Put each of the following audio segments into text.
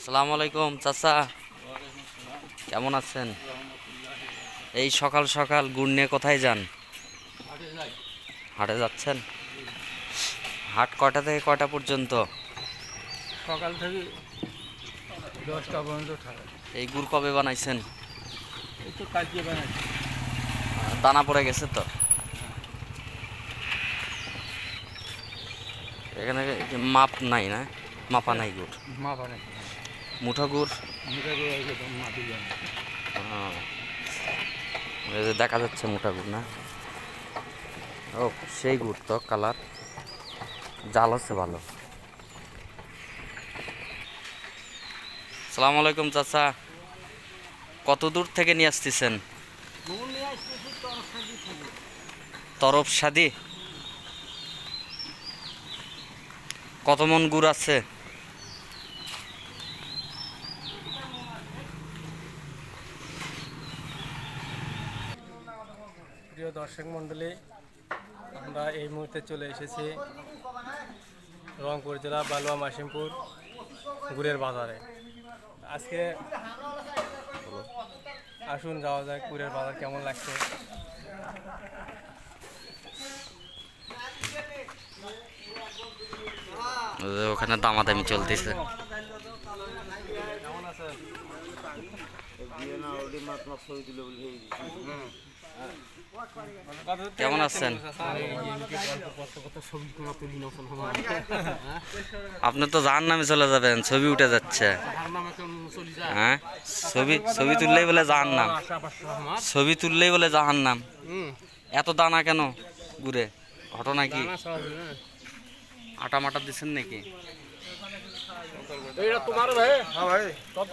আসসালামু আলাইকুম চাচা। কেমন আছেন? এই সকাল সকাল গুড় নিয়ে কোথায় যান? হাটে যাচ্ছেন? হাট কটা থেকে কটা পর্যন্ত? সকাল থেকে দশটা পর্যন্ত এই গুড় কবে বানাইছেন? দানা পড়ে গেছে তো? এখানে মাপ নাই না? মাপা নাই গুড়? মা বানাচ্ছি মুঠো গুড় মুখে দিয়ে একদম মাটি যায় আহ, এই যে দেখা যাচ্ছে মোটা গুড় না? ও সেই গুড় তো কালার। জাল আছে ভালো। সালাম আলাইকুম চাচা। কত দূর থেকে নিয়ে আসতেছেন? তরফ সাদি। কত মন গুড় আছে? দর্শক মণ্ডলী আমরা এই মুহূর্তে চলে এসেছি রংপুর জেলা বালুয়া মাসিমপুর গুড়ের বাজারে। আজকে আসুন যাওয়া যাক গুড়ের বাজার কেমন লাগছে। ওখানে দামাদামি চলতেছে। কেমন আছেন কেমন আছেন? আপনি তো জাহান নামে চলে যাবেন ছবি উঠে যাচ্ছে। হ্যাঁ? ছবি ছবি তুললেই বলে যাহার নাম ছবি তুললেই বলে যাহার নাম এত দানা কেন ঘুরে ঘটনা কি? আটা মাটা দিচ্ছেন নাকি? তোমার ভাই? হ্যাঁ ভাই। কত?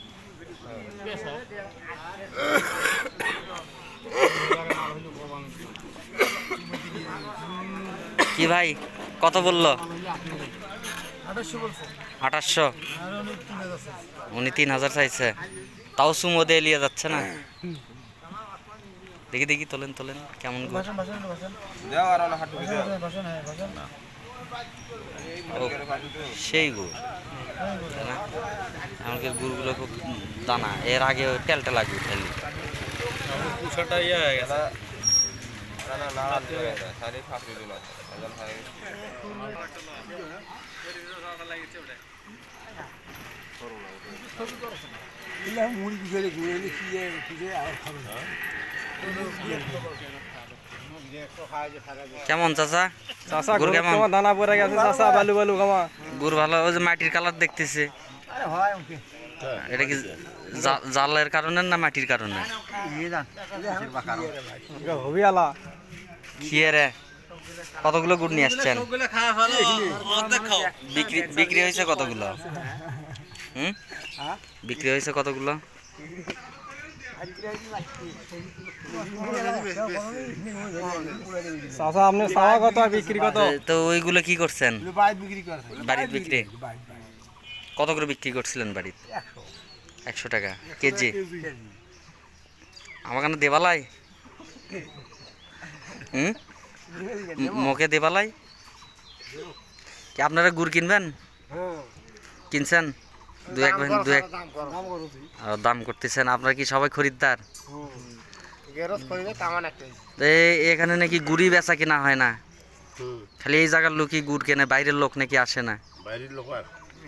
কি ভাই? কত বলল? আঠাশশো উনি তিন হাজার চাইছে। তাও সুমো দিয়ে নিয়ে যাচ্ছে না? দেখি দেখি তোলেন তোলেন কেমন সেই গুড় না? আমাকে গুড়গুলো খুব দানা। এর আগে টেলটা লাগবে টেলি দুশোটা ইয়ে হয়ে গেছে। কেমন চাচা? চাষা গুড় কেমন? দানা পড়ে গেছে চাষা বালু বালু গামা গুড় ভালো ওই যে মাটির কালার দেখতেছে। এটা কি জা- জালের কারণে না মাটির কারণে? হবি খেয়ে রে। কতগুলো গুড় নিয়ে আসছেন? বিক্রি বিক্রি হয়েছে কতগুলো? হুম? বিক্রি হয়েছে কতগুলো? আপনি চাওয়া কত বিক্রি কত? তো- ওইগুলো কি করছেন? বাড়িতে বিক্রি কত করে বিক্রি করছিলেন বাড়িতে? একশো। টাকা কেজি? আমার কানে দেবালাই? হুম? দেবালাই? কি আপনারা গুড় কিনবেন? কিনছেন? দু এক দু এক দাম করতেছেন আপনারা কি সবাই খরিদ্দার? এখানে নাকি গুড়ি বেচা কিনা হয় না। খালি এই জায়গার লোকই গুড় কেনে বাইরের লোক নাকি আসে না।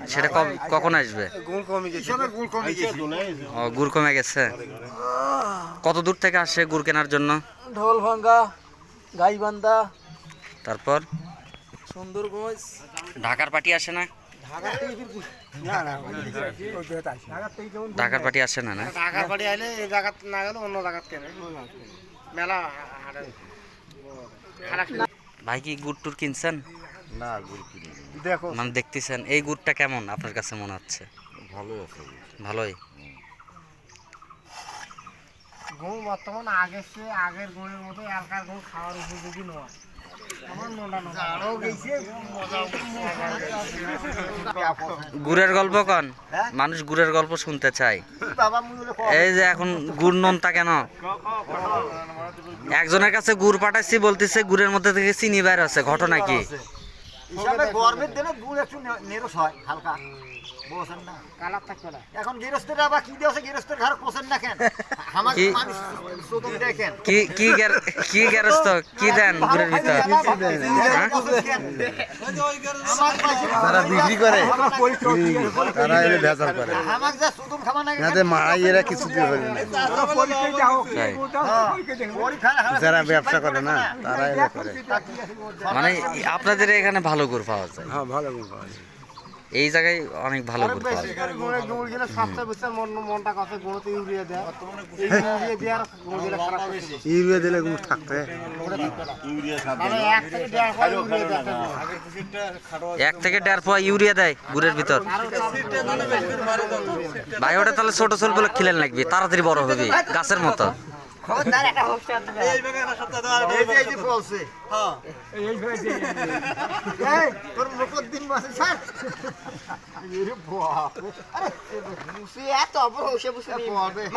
সেটা কব- কখন আসবে? ও গুড় কমে গেছে। কত দূর থেকে আসে গুড় কেনার জন্য? ঢোল ভাঙ্গা গাইবান্ধা তারপর? সুন্দরগঞ্জ। ঢাকার পার্টি আসে না? ঢাকার পার্টি আসে না না? ঢাকার বাড়ি আইলে এই জায়গাত না গেলে অন্য জায়গাত কেনে। মেলা ভাই কি গুড় টুর কিনছেন? না গুড় কিনি দেখো। মানে দেখতেছেন এই গুড়টা কেমন আপনার কাছে মনে হচ্ছে? ভালোই আছে ভালোই? গুড় বর্তমান আগের চেয়ে আগের গুড়ের মতো এলাকার গুড় খাওয়ার উপযোগী নয়। গুড়ের গল্প কন? মানুষ গুড়ের গল্প শুনতে চায়। এই যে এখন গুড় নোনতা কেন? একজনের কাছে গুড় পাঠাচ্ছি বলতেছে গুড়ের মধ্যে থেকে চিনি বাইর আছে ঘটনা কি? গরমের দিনে গুড় একটু নেরস হয়, হালকা। বোঝেন না। কালার থাকবে না। এখন গৃহস্থরা আবার কি দিয়েছে? গৃহস্থের ঘর পোষেন না কেন? আমার মানুষ সুদম দেখেন কি কি কি গ্যারস্ত কি দেন গুড়ের ভিতর? হ্যাঁ? যারা বিক্রি করে। তারা এনে ভেজাল করে। আমার যা সুদম খাওয়া না যাতে মারাই এরা কিছু দিয়ে পারে না। যারা ব্যবসা করে না তারা এরা করে। মানে আপনাদের এখানে ভালো গুড় পাওয়া যায়। হ্যাঁ ভালো গুড় পাওয়া যায়। এই জায়গায় অনেক ভালো মন কাছে গুঁড়োতে ইউরিয়া দিলে গুড় থাকতে মানে এক থেকে দেড় পর পোয়া ইউরিয়া দেয় গুড়ের ভিতর। ভাই ওটা তাহলে ছোট ছোট বলে খিলেন লাগবে তাড়াতাড়ি বড় হবে গাছের মতো। খবরদার একটা হোস্টার দেবে এই যে এই যে বলছে। এই তোর মুখের দিন মাসে ছাড় এরে বাপ আরে মুসি এত অপর হোসে বসে।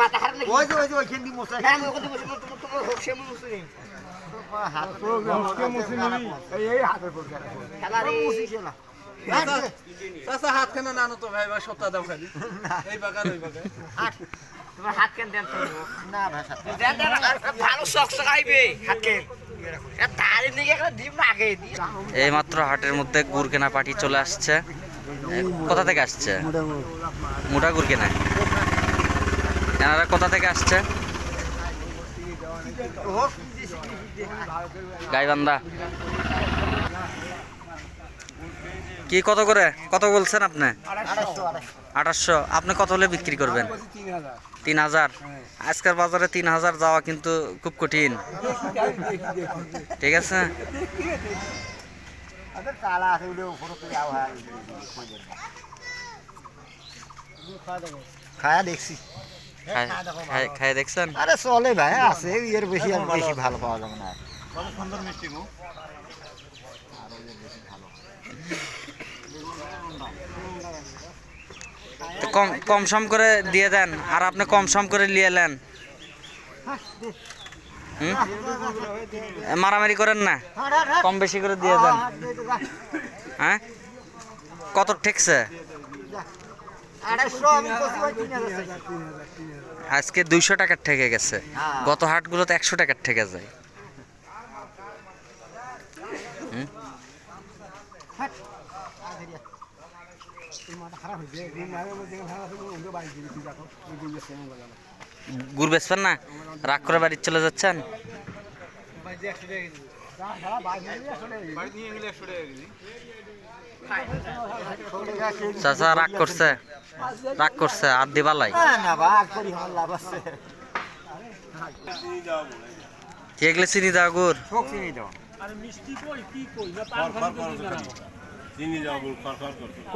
মাথা হার নাকি? ওই যে ওই যে ওইখান দিয়ে মশাই হ্যাঁ আমি ওখানে বসে তোমার তোমার হোসে মুসি হাত খেলা রে। তোমার হাত কেন দেন তো না। ভাষা দেন দেন আর ভালো শখ শখাইবে। হাত কেন? তারে নিয়ে একটা ডিম আগে দি এই মাত্র হাটের মধ্যে গুড় কেনা পার্টি চলে আসছে। কোথা থেকে আসছে? মোটা গুড় কেনা এনারা কোথা থেকে আসছে? গাইবান্ধা। কি কত করে? কত বলছেন আপনি? আঠাশশো। আপনি কত হলে বিক্রি করবেন? তিন হাজার। আজকের বাজারে তিন হাজার যাওয়া কিন্তু খুব কঠিন। ঠিক আছে? আরে কালা আছে ওটা উপরে তো যাও হয় খায়া দেখছি। খাই- খাই- খাই দেখছেন? আরে চলে ভাই আছে এর বেশি আর বেশি ভালো পাওয়া যাবে না। তো কম কম সম করে দিয়ে দেন, আর আপনি কম সম করে নিয়ে নেন? মারামারি করেন না? কম বেশি করে দিয়ে দেন। হ্যাঁ? কত ঠেকছে। আজকে দুইশো টাকার ঠেকে গেছে। গত হাটগুলোতে একশো টাকার ঠেকে যায়। গুড় না? রাগ করে বাড়ি চলে যাচ্ছেন? চাচা, রাগ করছে। রাগ করছে, আর দিবালাই না না ভাগ করি আমার লাভ আছে এগুলো চিনি দাও গুড় শোক চিনি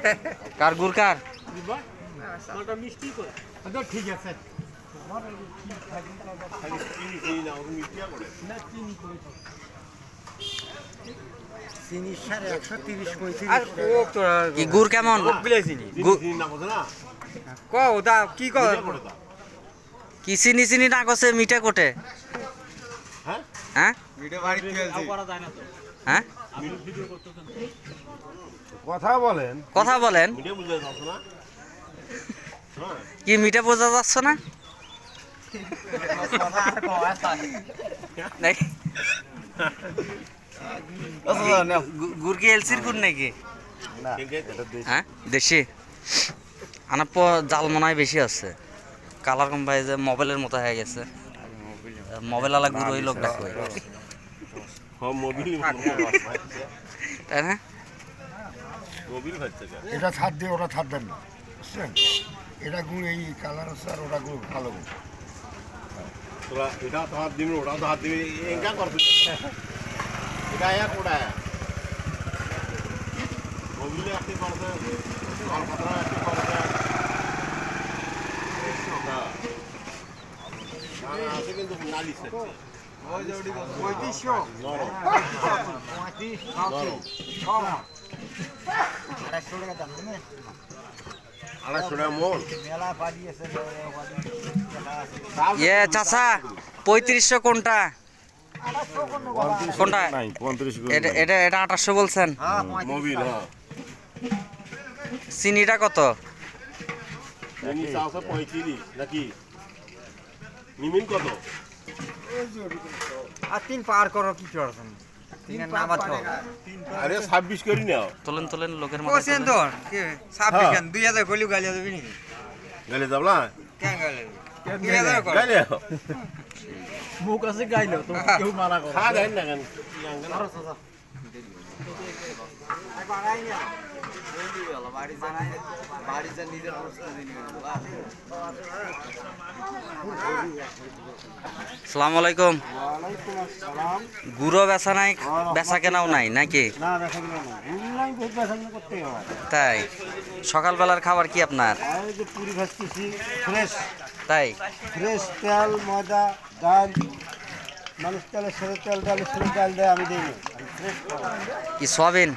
দাও কার। গুড় কার চিনি সাড়ে একশো তিরিশ পঁয়ত্রিশ কি গুড় কেমন? গু- কি চিনি চিনি না কছে মিঠে কোটে? হ্যাঁ? হ্যাঁ? কথা বলেন। কথা বলেন। কি মিঠে বোঝা যাচ্ছে না? নাকি? গুড় কি এলসির গুড় নাকি? হ্যাঁ? দেশি? আনা প জাল মনে হয় বেশি আছে। কালার কম ভাই যে মোবাইলের মতো হয়ে গেছে। মোবাইল আলা গুড় ওই লোকটা কই তাই না? এটা ছাড় দিয়ে ওরা ছাড় দেন না। বুঝছেন? এটা গুড় এই কালার আছে আর ওটা গুড় ভালো গুড়। তোরা এটা তো হাত দিবি ওটা তো হাত দিবি এঙ্কা করছিস এটা এক ওটা এক। ওগুলো একটি করছে কলকাতা ইয়ে চাচা পঁয়ত্রিশশো কোনটা? কোনটা? এটা এটা এটা আঠাশশো বলছেন? হ্যাঁ চিনিটা কত? জানি চাওছে পঁয়ত্রিশ। নাকি? নিমিন কত? আর তিন পার করো কি করছেন আরে ছাব্বিশ করি নাও। তোলেন তোলেন লোকের কোসেন। তো ছাব্বিশ হ্যাঁ। কেন? দুই হাজার গলি গালি দেবি নাকি? গেলে যাবলা কেন গালি হাজার মুখ আছে গাইলো তো কেউ করে খা দেন না কেন? সালাম আলাইকুম। গুঁড়ো বেচা নাই বেচা কেনাও নাই নাকি? তাই সকালবেলার খাবার কি আপনার? তাই। ফ্রেশ তেল ময়দা ডাল মানুষ তেলের সাথে তেল ডালের সাথে ডাল দেয় আমি দিই কি সয়াবিন?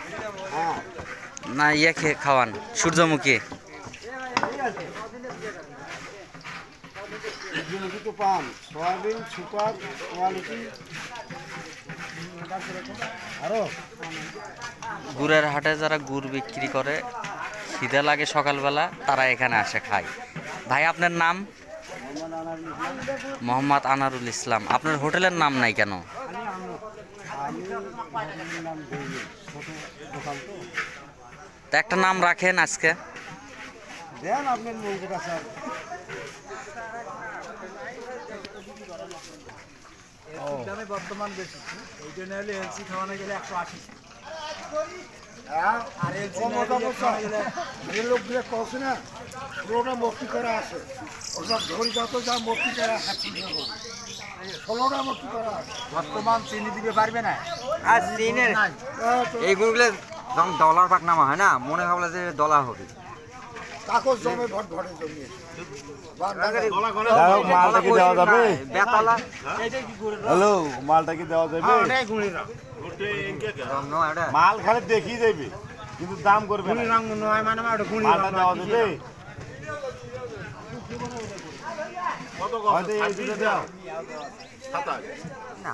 হ্যাঁ। না ইয়ে খেয়ে খাওয়ান, সূর্যমুখী। গুড়ের হাটে যারা গুড় বিক্রি করে, খিদে লাগে সকালবেলা, তারা এখানে আসে খায়। ভাই, আপনার নাম? মোহাম্মদ আনারুল ইসলাম। আপনার হোটেলের নাম নাই কেন আমি নাম দিই ছোট দোকান তো একটা নাম রাখেন আজকে। বর্তমান বেশি। এই জন্য হলে এলসি খাওয়ানো গেলে একশো আশি। আর এলসি যে লোকগুলো কছে না পুরোটা মস্তি করা আছে। ওসব ধরি যত যা মস্তি করা ষোলোটা মস্তি করা আছে। বর্তমান চিনি দিতে পারবে না। আর চিনের হ্যাঁ, তো এইগুলো যখন ডলার পাক নামা হয় না মনে ভাবলে যে ডলার হবে। কাগজ জমে ভট ঘরে জমিয়ে। গলা গলা মালটা কি দেওয়া যাবে? বেতালা। হ্যালো মালটা কি দেওয়া যাবে? এটা মাল খালি দেখিয়ে যাবে কিন্তু দাম করবে মানে মালটা দেওয়া যাবে? কত দাও না।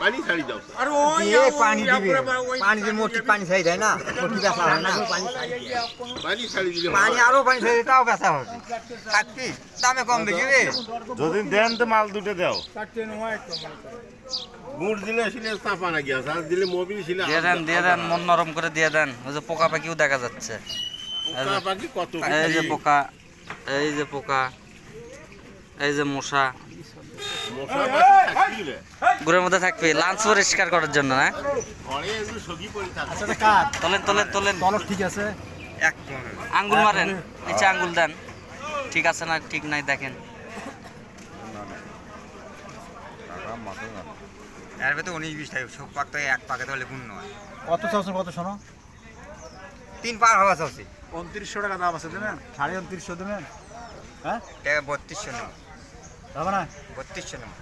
পানি ছাড়ি যাও দিয়ে পানি দিবে। পানি দিয়ে মোটি পানি ছাই দেয় না মোটি বেচা হয় না। পানি ছাড়ি আরও পানি ছাই তাও বেচা হবে। দামে কম বেশি রে। যদি দেন তো মাল দুটো দাও। গুড় দিলে আসলে চাপা না গিয়া আর দিলে মোবিল ছিল দিয়ে দেন দিয়ে দেন মন নরম করে দিয়ে দেন। ওই যে পোকা পাখিও দেখা যাচ্ছে। পোকা পাখি কত এই যে পোকা এই যে পোকা এই যে মশা। গুড়ের মধ্যে থাকবে লাঞ্চ পরিষ্কার করার জন্য না এগুলো সগি পড়ে তোলেন তোলেন তোলেন। ঠিক আছে? এক আঙ্গুল মারেন নিচে আঙ্গুল দেন। ঠিক আছে না ঠিক নাই দেখেন। এর ভেতরে উনিশ বিশ টাকা সব পাক তো এক পাকে তাহলে গুণ নয় কত কত শোনো? তিন পার হওয়া চলছে উনত্রিশশো টাকা দাম আছে দেবেন? সাড়ে উনত্রিশশো দেবেন? হ্যাঁ? নেব হবে না বত্রিশশো নেব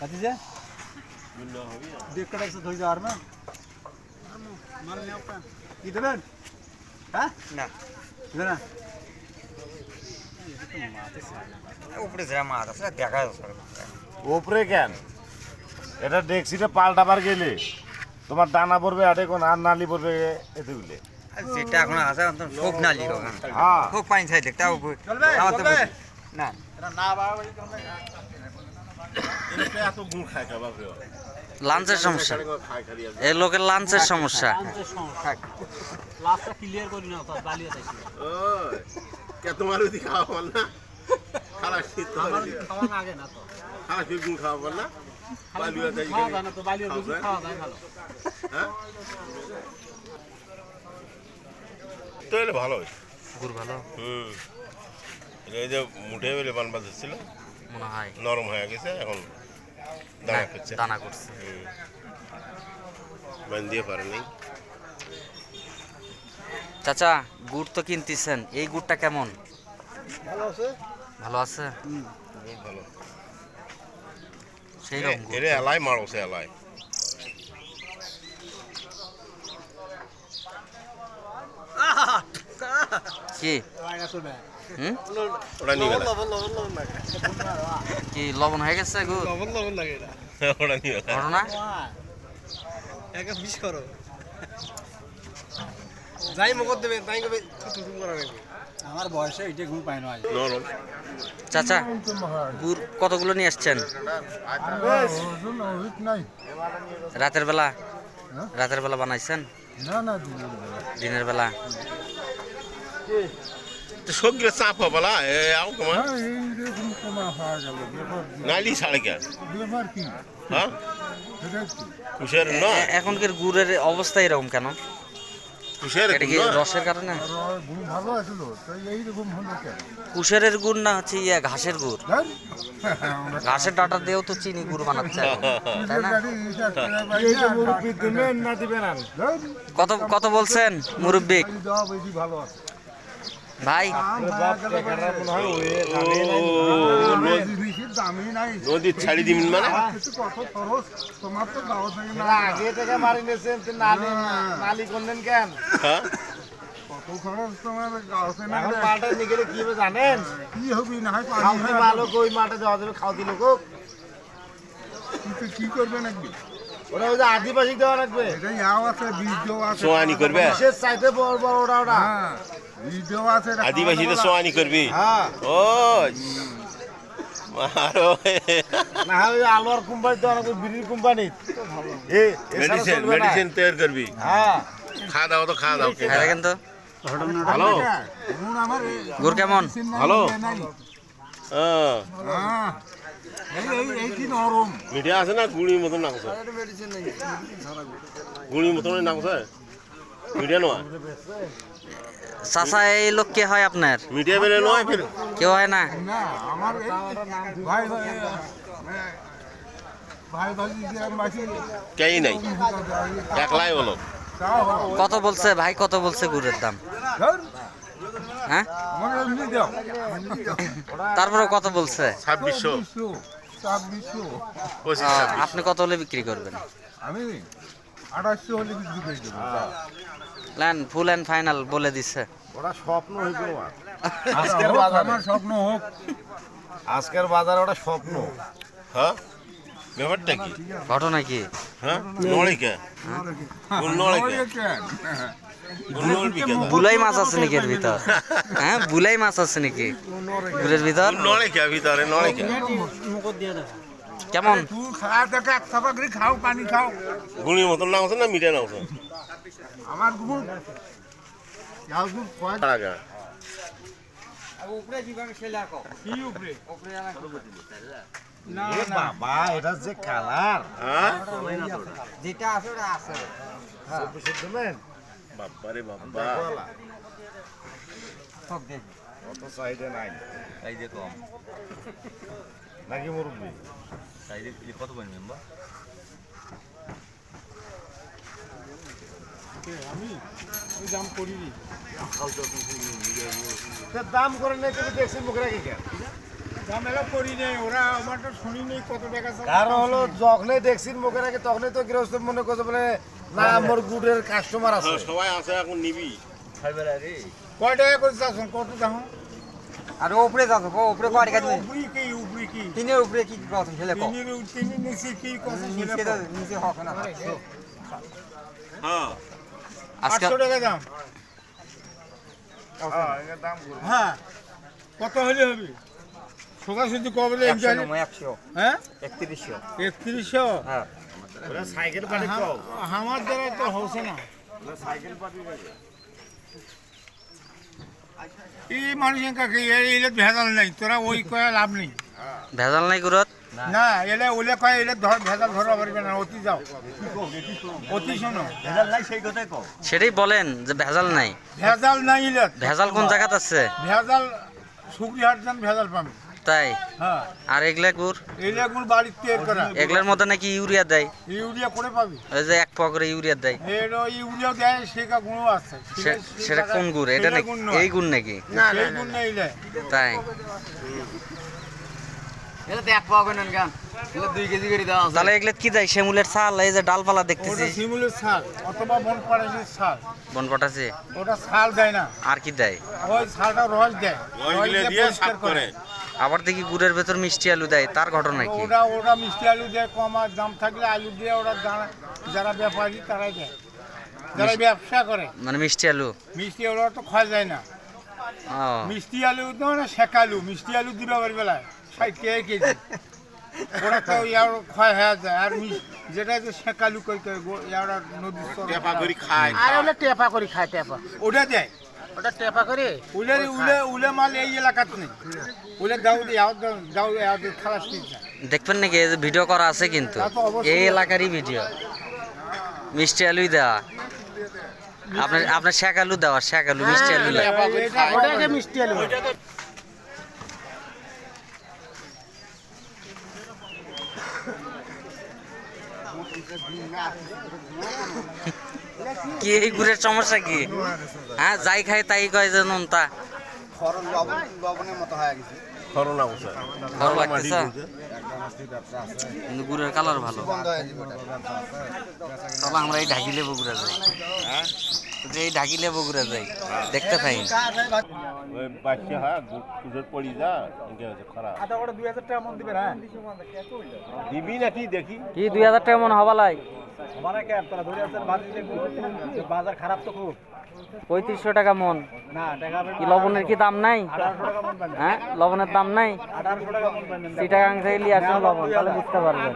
কাটি যে দেখ কাটা একশো ধরে যাওয়ার না কি দেবেন হ্যাঁ না দেবে না উপরে যারা মাছ আছে দেখা যাচ্ছে ওপরে কেন এটা ডেক্সিটা পাল্টাবার গেলে তোমার দানা পড়বে আটে কোন আর নালি পড়বে এতে গুলে যেটা এখন আছে এখন খুব নালি হ্যাঁ। খুব পানি ছাই দেখ তাও আমার তো না। গুড় লাঞ্চের সমস্যা। এই লোকের লাঞ্চের সমস্যা। লাস্টটা ক্লিয়ার করি না তো বালিয়ে যাইছি ওই, কে তোমার ওদি খাওয়া বল না? খালা শীত আমার খাওয়া আগে না তো। শীত গুণ খাওয়া বল না? বালিয়া যাই খাওয়া যায় না তো বালিয়ে বেশি খাওয়া যায়? ভালো। হ্যাঁ? তাহলে ভালো হয়েছে গুড় ভালো? হুম। এই যে মুঠে বেলে বান বাঁধছিল মনে হয়। নরম হয়ে গেছে এখন দানা করছে। দানা করছে। বান দিয়ে পারেনি। চাচা গুড় তো কিনতেছেন এই গুড়টা কেমন? ভালো আছে? ভালো আছে? ভালো। সেই রকম। এরে এলাই মারছে এলাই। কি? কি লবণ হয়ে গেছে গুড় লবণ লবণ লাগে এটা। ওটা নিয়ে ঘটনা? একা বিষ করো। যাই মুখত দেবে তাই কবে করা লাগবে। আমার বয়সে এটা ঘুম না নরম। চাচা গুড় কতগুলো নিয়ে আসছেন? রাতের বেলা? হ্যাঁ? রাতের বেলা বানাইছেন? না না দিনের বেলা। তো সবগুলো চাপ হবলা এ আও কমা এইরকম কমা হওয়া গেল। ব্যাপার নালি ছাড়ে কে? ব্যাপার হ্যাঁ? সেটা কি কুশের না? এখনকার গুড়ের অবস্থা এরকম কেন? কুশের এটা কি রসের কারণে? আর ভালো আছিল। তো এইরকম হলো কেন? কুশেরের গুড় না হচ্ছে ইয়ে ঘাসের গুড়? ঘাসের ডাটা দিয়েও তো চিনি গুড় বানাচ্ছে তাই না? কত কত বলছেন মুরব্বী? এই দেওয়া বেশি ভালো আছে। ভাই। নদীর ছাড়ি দিবেন মানে? আগে থেকে মারি নিয়েছেন নালি নালি করলেন কেন নিয়ে গেলে কি হবে জানেন কি হবি না হয়? ভালো ওই যাবে খাওয়াতে লোক কিন্তু কি করবে নাকি ওরা ওই যে আদিবাসী দেওয়া রাখবে এটা ইয়াও আছে বীজ দেওয়া আছে সোয়ানি করবে? বিশেষ চাইতে বড় বড় ওটা ওটা। হ্যাঁ বীজ দেওয়া আছে এটা আদিবাসীদের সোয়ানি করবি। হ্যাঁ। ও মারো। না হয় ওই আলোয়ার কোম্পানি দেওয়া রাখবে বিড়ির কোম্পানি। মেডিসিন মেডিসিন তৈরি করবি। হ্যাঁ। খাওয়া দাওয়া তো খাওয়া দাওয়া খাই কিন্তু। আমার গুড় কেমন? ভালো। নাই হ্যাঁ। এই এই এই কি নরম? মিঠা আছে না গুড়ির মতন নাকছে গুড়ির মতন নাকছে মিঠা নয় চাচা এই লোক কে হয় আপনার? মিঠা বেলে নয় ফির কেউ হয় না? না আমার ভাই ভাই ভাই ভাই যে মাসি। কেই নাই? একলাই হলো কত বলছে? ভাই কত বলছে গুড়ের দাম? হ্যাঁ? তারপরে কত বলছে? ছাব্বিশশো। আপনি কত হলে বিক্রি করবেন? আমি আঠাশশো হলে বিক্রি করে দেবো। প্ল্যান ফুল অ্যান্ড ফাইনাল বলে দিচ্ছে ওটা স্বপ্ন হইব আজকের বাজারে। আমার স্বপ্ন হোক আজকের বাজারে ওটা স্বপ্ন। হ্যাঁ? ব্যাপারটা কি? ঘটনা কি? হ্যাঁ? নড়ে কে নড়ে কে বুলাই মাছ আছে নাকি এর ভিতর? হ্যাঁ বুলাই মাছ আছে নাকি? গুড়ের ভিতর? ভিতরে। কেমন? তুই খাওয়া দেখে এক থাবা করে খাও পানি খাও। গুড়ির মতন নাকছে না মিঠা নাকছে আমার বাবা এটা যে কালার। হ্যাঁ? যেটা আছে ওটা আছে। বাবারে বাবা অত চাহিদা নাই। যে কম। নাকি মুরব্বী? সাইডে কত পানি মেম্বার দাম করিনি। দাম করে নেই তুমি দেখছি মুখে রাখি কেন? দাম এলা ওরা আমার তো শুনি কত টাকা চাল। কারণ হলো যখনই দেখছি মুখে রাখি তখনই তো গৃহস্থ মনে করছে বলে না মোর গুড়ের কাস্টমার আছে। সবাই আছে এখন নিবি। কয় টাকা করে চাচ্ছেন কত দাম? আর উপরে যাচ্ছ উপরে কয় টাকা দিবেন উপরি কি উপরি কি? তিনের উপরে কি কথা ছেলে তিনের তিনের নিচে কি কত নিচে তো নিচে হক না। হ্যাঁ। আজকে আটশো টাকা দাম। হ্যাঁ কত হলে হবে? সোজা সুজি কবে একশো নয় একশো। হ্যাঁ? একত্রিশশো। একত্রিশশো? হ্যাঁ। সাইকেল আমার দ্বারা তো হচ্ছে না। সাইকেল এই মানুষের কাছে এলে ভেজাল নেই তোরা ওই কয়ে লাভ নেই। ভেজাল নাই গুরত না। এলে ওলে কয়ে এলে ধর ভেজাল ধরা পারবে না অতি যাও। অতি শোনো। ভেজাল নাই সেই কথাই কও। সেটাই বলেন যে ভেজাল নাই। ভেজাল নাই এলে ভেজাল কোন জায়গাতে আছে? ভেজাল শুক্রিহাট যান ভেজাল পাবে। তাই? হ্যাঁ। আর এগুলা গুড়? বাড়ির তৈরি করা। এগুলার মধ্যে নাকি ইউরিয়া দেয়? ইউরিয়া করে পাবি। ওই যে এক প করে ইউরিয়া দেয়। এর ইউরিয়া দেয় সেটা গুণও আছে। সেটা কোন গুড়? এটা নাকি এই গুড় নাকি? নেই এলে তাই। এটা তো পাওয়া কেন গান দুই কেজি করে দেওয়া তাহলে এগুলো কি দেয়? শিমুলের ছাল এই যে ডালপালা দেখতেছি। শিমুলের ছাল অথবা বন পাড়ালির ছাল। বন কটাছে ওটা ছাল দেয় না। আর কি দেয়? ওই ছালটা রস দেয়। ওইগুলো দিয়ে সাফ করে। আবার দেখি গুড়ের ভেতর মিষ্টি আলু দেয় তার ঘটনা কি? ওটা ওটা মিষ্টি আলু দেয় কম আর দাম থাকলে আলু দিয়ে ওরা দাঁড়া যারা ব্যাপারী তারাই দেয়। যারা ব্যবসা করে। মানে মিষ্টি আলু? মিষ্টি আলু তো খাওয়া যায় না। মিষ্টি আলু তো না শেখালু মিষ্টি আলু দিবে বাড়ি বেলায় ষাট টাকা কেজি। ওরা তো ইয়ার ক্ষয় হয়ে যায় আর যেটা যে শেখালু কই কই ইয়ারা নদীর টেপা করে খায়। আর ওটা টেপা করে খায় টেপা। ওটা দেয়। ওটা টেপা করে উলে উলে উলে মাল এই এলাকাত নেই। উলে দাও দাও দাও দাও খালাস দেখবেন নাকি ভিডিও করা আছে কিন্তু। এই এলাকারই ভিডিও মিষ্টি আলুই দেওয়া। আপনার আপনার শেখ আলু দেওয়া শেখ আলু মিষ্টি আলু দেয়। ওটাকে মিষ্টি আলু কি? এই গুড়ের সমস্যা কি? হ্যাঁ যাই খাই তাই কয় যে নুনতা। হয়ে কিন্তু গুড়ের কালার ভালো। হয়ে। তাহলে আমরা এই ঢাকি লেবু গুড়া যাই। যে এই ঢাকি লেবু গুড়া যাই দেখতে পাই। হ্যাঁ দুধের পড়ি যা ইনকে হচ্ছে খারাপ দিবি নাকি দেখি? কি দুই হাজার টাকা মনে হবা লাই? বাজার খারাপ তো খুব। পঁয়ত্রিশশো টাকা মন। কি লবণের কি দাম নাই? মন হ্যাঁ লবণের দাম নাই? মন চিটাগাং থেকে নিয়ে আসুন লবণ তাহলে বুঝতে পারবেন।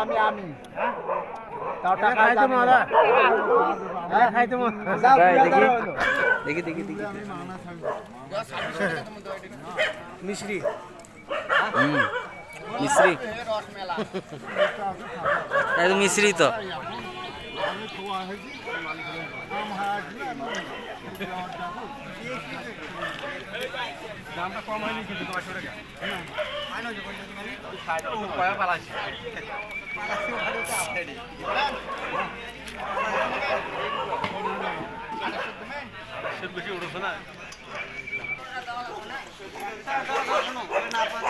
আমি আমি। হ্যাঁ, মন। দেখি। দেখি দেখি দেখি। মিশ্রি। মিশ্রি? এই তো মিশ্রি তো কেজি নাও, বেশি না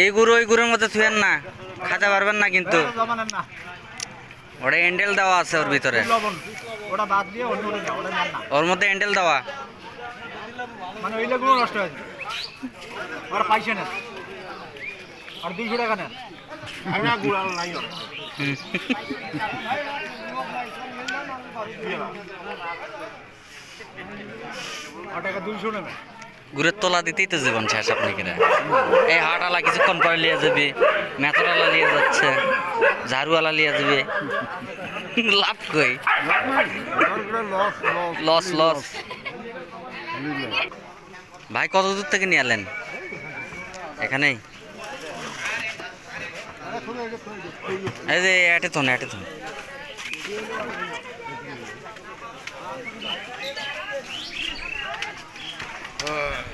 এই গুরু ওই গুরুর মধ্যে থুয়েন না খাতে পারবেন না কিন্তু। ওটা হ্যান্ডেল দেওয়া আছে ওর ভিতরে। না। ওর মধ্যে হ্যান্ডেল দেওয়া। মানে ওই নষ্ট হয়ে ওরা পয়সা নেন আর দুইশো টাকা নেন। গুড়ের তলা দিতেই তো জীবন শেষ আপনি কিনা এই হাটালা কিছুক্ষণ পরে লিয়ে যাবে মেথরওয়ালা লিয়ে যাচ্ছে ঝাড়ুওয়ালা লিয়ে যাবে। লাভ কই? লস লস ভাই কত দূর থেকে নিয়ে এলেন? এখানেই? అదే ఎటుతుంది ఎటుతుంది Uh...